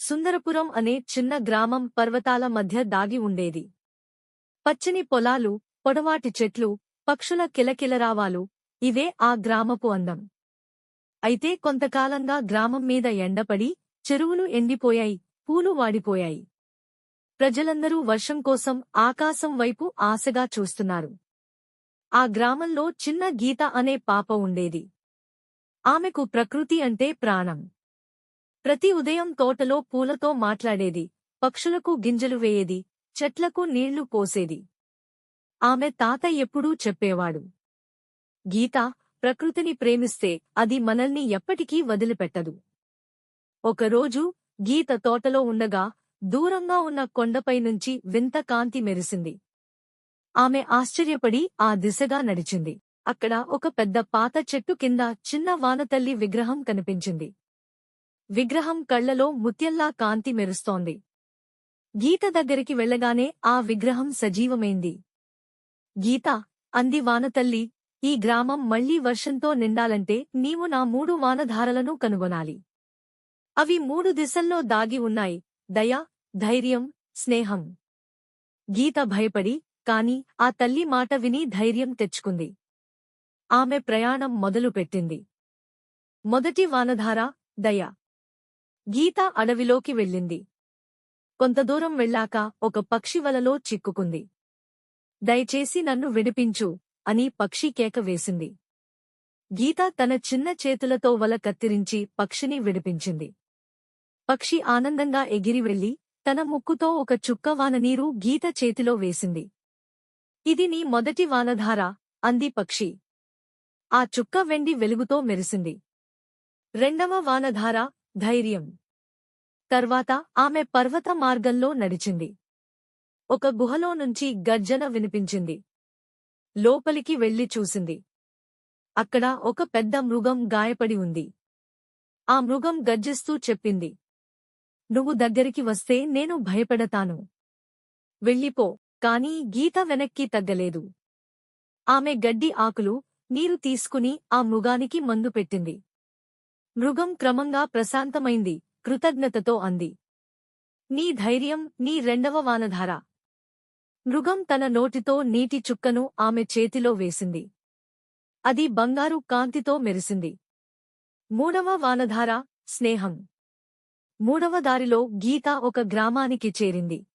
సుందరపురం అనే చిన్న గ్రామం పర్వతాల మధ్య దాగి ఉండేది. పచ్చని పొలాలు పొడవాటి చెట్లు పక్షుల కిలకిలరావాలు ఇవే ఆ గ్రామపు అందం. అయితే కొంతకాలంగా గ్రామం మీద ఎండపడి చెరువులు ఎండిపోయాయి పూలు వాడిపోయాయి. ప్రజలందరూ వర్షం కోసం ఆకాశం వైపు ఆశగా చూస్తున్నారు. ఆ గ్రామంలో చిన్న గీత అనే పాప ఉండేది. ఆమెకు ప్రకృతి అంటే ప్రాణం. ప్రతి ఉదయం తోటలో పూలతో మాట్లాడేది పక్షులకు గింజలు వేయేది చెట్లకు నీళ్ళు పోసేది. ఆమె తాత ఎప్పుడూ చెప్పేవాడు. గీత ప్రకృతిని ప్రేమిస్తే అది మనల్ని ఎప్పటికీ వదిలిపెట్టదు. ఒకరోజు గీత తోటలో ఉండగా దూరంగా ఉన్న కొండపై నుంచి వింత కాంతి మెరిసింది. ఆమె ఆశ్చర్యపడి ఆ దిశగా నడిచింది. అక్కడ ఒక పెద్ద పాత చెట్టు కింద చిన్న వానతల్లి విగ్రహం కనిపించింది. విగ్రహం కళ్ళలో ముత్యల్లా కాంతి మెరుస్తోంది. గీత దగ్గరికి వెళ్ళగానే ఆ విగ్రహం సజీవమైంది. గీత అంది వానతల్లి ఈ గ్రామం మళ్ళీ వర్షంతో నిండాలంటే నీవు నా మూడు వానధారలను కనుగొనాలి. అవి మూడు దిశల్లో దాగి ఉన్నాయి దయ ధైర్యం స్నేహం. గీత భయపడి కాని ఆ తల్లి మాట విని ధైర్యం తెచ్చుకుంది. ఆమె ప్రయాణం మొదలుపెట్టింది. మొదటి వానధార దయ. గీత అడవిలోకి వెళ్ళింది. కొంత దూరం వెళ్ళాక ఒక పక్షి వలలో చిక్కుకుంది. దయచేసి నన్ను విడిపించు అని పక్షి కేక వేసింది. గీత తన చిన్న చేతులతో వల కత్తిరించి పక్షిని విడిపించింది. పక్షి ఆనందంగా ఎగిరి వెళ్ళి తన ముక్కుతో ఒక చుక్క వాననీరు గీత చేతిలో వేసింది. ఇది నీ మొదటి వానధార అంది పక్షి. ఆ చుక్క వెండి వెలుగుతో మెరిసింది. రెండవ వానధార ధైర్యం. తర్వాత ఆమె పర్వత మార్గంలో నడిచింది. ఒక గుహలో నుంచి గర్జన వినిపించింది. లోపలికి వెళ్ళి చూసింది. అక్కడ ఒక పెద్ద మృగం గాయపడి ఉంది. ఆ మృగం గర్జిస్తూ చెప్పింది. నువ్వు దగ్గరికి వస్తే నేను భయపెడతాను. వెళ్ళిపో కాని గీత వెనక్కి తగ్గలేదు. ఆమె గడ్డి ఆకులు నీరు తీసుకుని ఆ మృగానికి మందు పెట్టింది. మృగం క్రమంగా ప్రశాంతమైంది కృతజ్ఞతతో అంది. నీ ధైర్యం నీ రెండవ వానధార. మృగం తన నోటితో నీటి చుక్కను ఆమె చేతిలో వేసింది. అది బంగారు కాంతితో మెరిసింది. మూడవ వానధార స్నేహం. మూడవ దారిలో గీత ఒక గ్రామానికి చేరింది.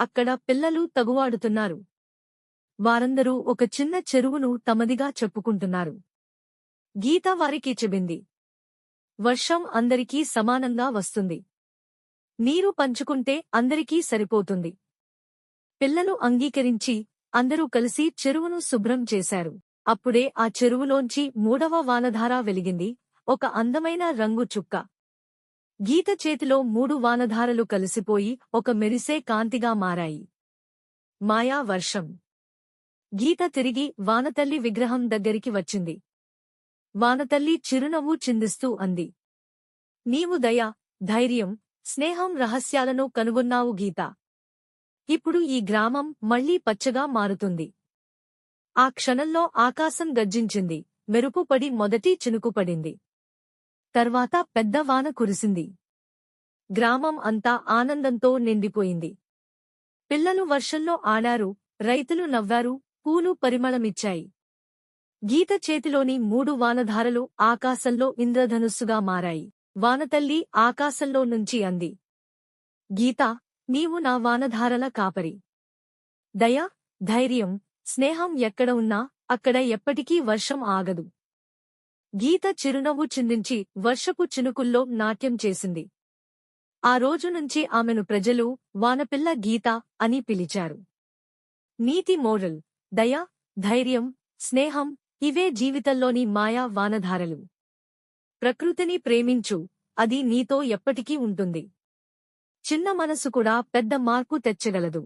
అక్కడ పిల్లలు తగువాడుతున్నారు. వారందరూ ఒక చిన్న చెరువును తమదిగా చెప్పుకుంటున్నారు. గీత వారికి చెబింది. వర్షం అందరికీ సమానంగా వస్తుంది. నీరు పంచుకుంటే అందరికీ సరిపోతుంది. పిల్లలు అంగీకరించి అందరూ కలిసి చెరువును శుభ్రం చేశారు. అప్పుడే ఆ చెరువులోంచి మూడవ వానధార వెలిగింది. ఒక అందమైన రంగు చుక్క. గీత చేతిలో మూడు వానధారలు కలిసిపోయి ఒక మెరిసే కాంతిగా మారాయి. మాయా వర్షం. గీత తిరిగి వానతల్లి విగ్రహం దగ్గరికి వచ్చింది. వానతల్లి చిరునవ్వు చిందిస్తూ అంది. నీవు దయ ధైర్యం స్నేహం రహస్యాలను కనుగొన్నావు గీత. ఇప్పుడు ఈ గ్రామం మళ్ళీ పచ్చగా మారుతుంది. ఆ క్షణంలో ఆకాశం గర్జించింది మెరుపుపడి మొదటి చినుకుపడింది తర్వాత పెద్ద వాన కురిసింది. గ్రామం అంతా ఆనందంతో నిండిపోయింది. పిల్లలు వర్షంలో ఆడారు రైతులు నవ్వారు పూలు పరిమళమిచ్చాయి. గీత చేతిలోని మూడు వానధారలు ఆకాశంలో ఇంద్రధనుస్సుగా మారాయి. వానతల్లి ఆకాశంలో నుంచి అంది. గీత నీవు నా వానధారల కాపరి. దయ ధైర్యం స్నేహం ఎక్కడ ఉన్నా అక్కడ ఎప్పటికీ వర్షం ఆగదు. గీత చిరునవ్వు చిందించి వర్షపు చినుకుల్లో నాట్యం చేసింది. ఆ రోజు నుంచి ఆమెను ప్రజలు వానపిల్ల గీత అని పిలిచారు. నీతి మోరల్ దయ ధైర్యం స్నేహం ఇవే జీవితంలోని మాయా వానధారలు. ప్రకృతిని ప్రేమించు అది నీతో ఎప్పటికీ ఉంటుంది. చిన్న మనసు కూడా పెద్ద మార్పు తెచ్చగలదు.